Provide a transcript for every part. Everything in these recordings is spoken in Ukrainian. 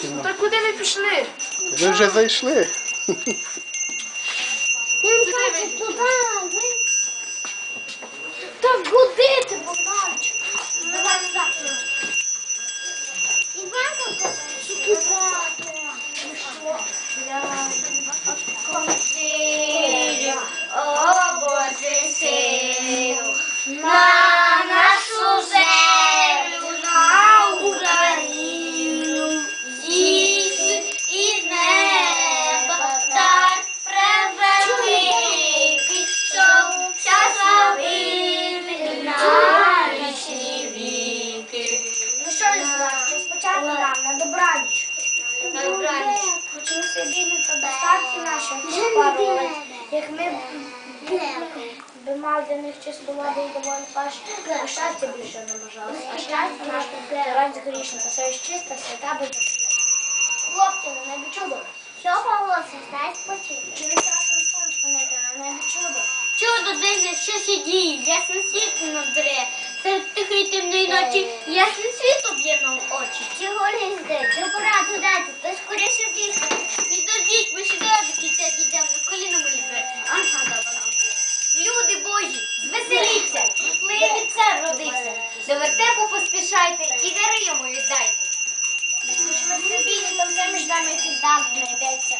кіно. Та куди ви пішли? Ви вже зайшли. Він каже туди. ви- Та куди та достатки наші пароли. Як ми би мали для них чисто води і доволі паш, а щастя більше не бажалося. А щастя наш раді грішна, та все ж чиста, свята без Хлопці, на небі чудо. Що волосся, стай спочити. Чи не страшно сонце понити, на небі чудо. Чудо дивне, що ще діє, ясне світло над дре. Серед тихої темної ночі ясне світло б'є нам в очі. Чого лізде, чого пораду дати, то скоріше бігти. Підождіть, ми ще до кінця дійдемо, на коліна мої брати. Ага, добре. Люди Божі, звеселіться, плиний цар родився. До вертепу поспішайте і дари йому віддайте. там все між нами якийсь дам знайдеться.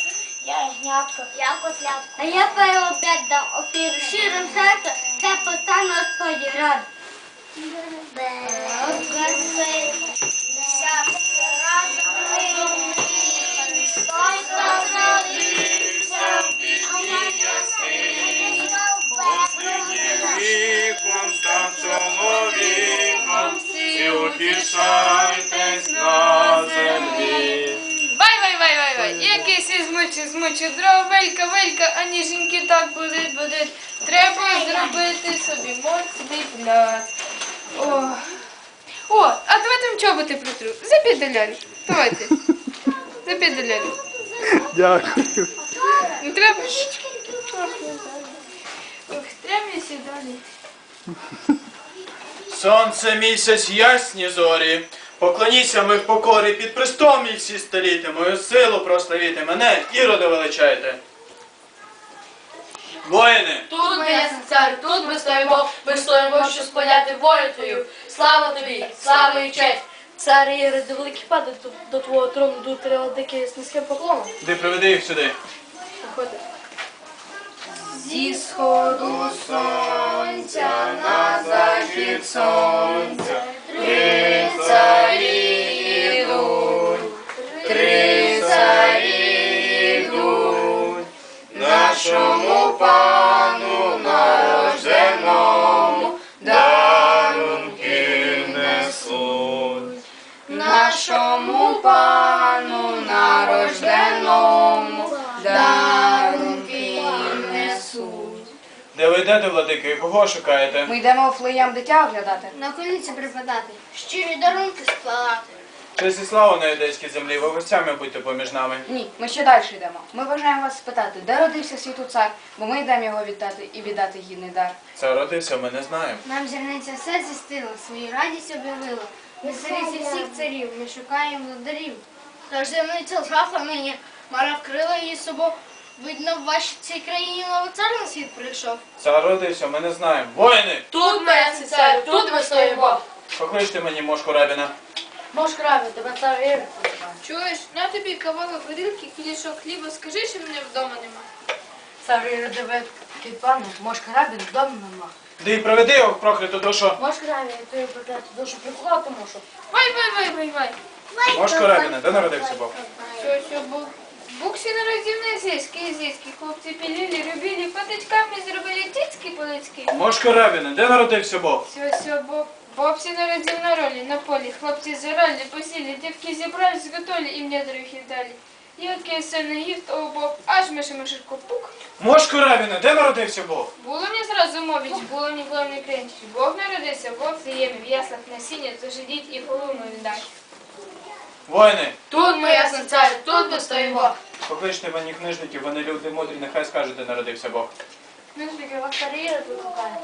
Я ягнятко, я котлятко. А я переобед дам опіру щирим серце, це постане Господі рад. Змучив, змучив дров, велька, велька, а ніженьки так болить, болить. Треба зробити собі моцний пляс. О. О, а давайте вам чоботи притру. Лялю. Давайте. Лялю. Дякую. Не треба? Ох, треба сюди. Сонце, місяць, ясні зорі. Поклоніться ми в покорі під престом і всі століти. Мою силу прославіти мене, іроди величайте. Воїни, Тут моя цар, тут ми стоїмо, ми стоїмо, щоб спаляти волю твою. Слава тобі, слава і честь. Цар Іроди великий падає до, до твого трону, до треба з низьким поклоном. де приведи їх сюди. Заходи. Зі сходу Сонця на захід сонця, йдете, владики, кого шукаєте? Ми йдемо флеям дитя оглядати. На коліці припадати, щирі дарунки складати. Честь і слава на юдейській землі, ви гостями будьте поміж нами. Ні, ми ще далі йдемо. Ми бажаємо вас спитати, де родився світу цар, бо ми йдемо його вітати і віддати гідний дар. Це родився, ми не знаємо. Нам зірниця все зістила, свою радість об'явила. Ми цариці всіх царів, ми шукаємо владарів. Тож зірниця згасла нині, Мара вкрила її собою. Видно, в вашій цій країні новий цар на світ прийшов. Це родився, ми не знаємо. Воїни! Тут моя цар, тут ми стоїмо. Покличте мені мошку рабіна. Мож краві, тебе цар позиває. Чуєш, на тобі кавалок горілки, кілішок хліба, скажи, що мене вдома нема. Цар великий пане, мож краві, вдома нема. Де й приведи його в прокляту душу. Мож краві, я тобі прокляту душу прикувати можу. Вай, вай, вай, вай, вай. Мошка рабіна, де народився Бог? Все, все, Бог. Буксі на зиски, зиски. Хлопці пілили, любили, патичками зробили тицьки полицьки. Мошка рабіна, де народився? Все, все, Боб. Бобсі народив на ролі, на полі. Хлопці зарали, посіли, дівки зібрали, зготовили і мені дорохи дали. І який сильний гіфт, о, Боб, аж миша мишерко пук. Мошка рабіна, де народився Бог? Було мені зразу мовить, було мені головний кренч. Бог народився, Бог заємі, в яслах насіння, тож ідіть і холуну віддай. Воїни, Тут моя цар, тут ми стоїмо. Покличте мені книжників, вони люди мудрі, нехай скажуть, де народився Бог. Цар Ірод викликає.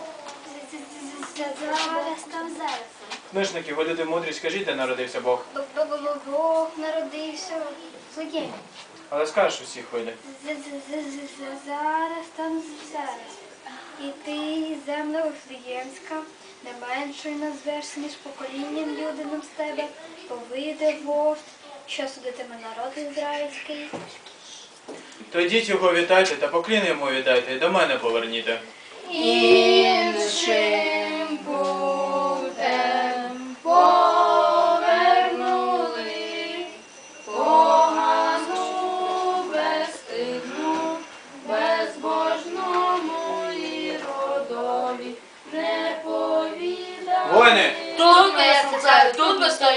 Зараз. Книжники, ходити мудрість, скажіть, де народився Бог. Бог народився в. Але скажеш усі ходять. Зараз там зараз. І ти, земля Вифлеємська, не меншою назвешся, ніж поколінням людинам з тебе, повиде вовт, що судитиме народ ізраїльський. То йдіть його вітайте та поклін йому віддайте і до мене поверніте. Іншим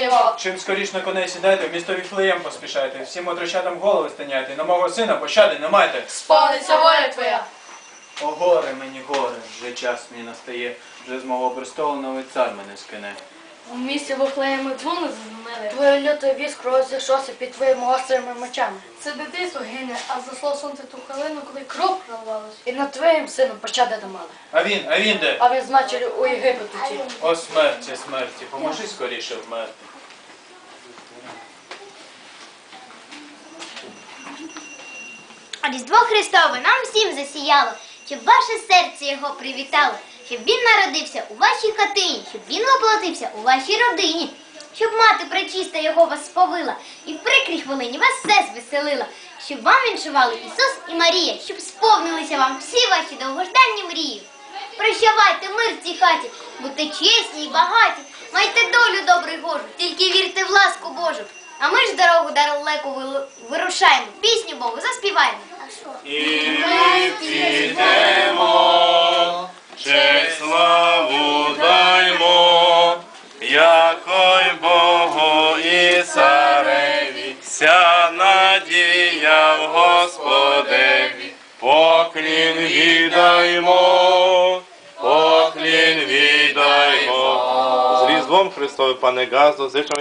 тут чим скоріш на коней сідайте, в місто Віфлеєм поспішайте, всім отрощатам голови стиняйте, на мого сина пощади не майте. Сповниться воля твоя. О, горе мені, горе, вже час мені настає, вже з мого престолу новий цар мене скине. У місті Вифлеєми дзвони задзвонили. Твоє люте військ розійшовся під твоїми гострими мечами. Це дитинство гине, а засло сонце ту хвилину, коли кров проливалась. І над твоїм сином пощади дамали. А він, а він де? А він значить у Єгипет утік. О смерті, смерті, поможи скоріше вмерти. А Різдво Христове нам всім засіяло, щоб ваше серце його привітало, щоб він народився у вашій хатині, щоб він воплотився у вашій родині, щоб мати пречиста його вас сповила, і в прикрій хвилині вас все звеселила, щоб вам віншували Ісус і Марія, щоб сповнилися вам всі ваші довгожданні мрії. Прощавайте мир в цій хаті, будьте чесні і багаті, майте долю добру й гожу, тільки вірте в ласку Божу. А ми ж дорогу далеко вирушаємо, пісню Богу заспіваємо. І підемо, честь славу даймо, якой Богу і цареві, вся надія в Господеві, поклін віддаймо, поклін віддаймо. З Різдвом Христовим, пане Газо, зичам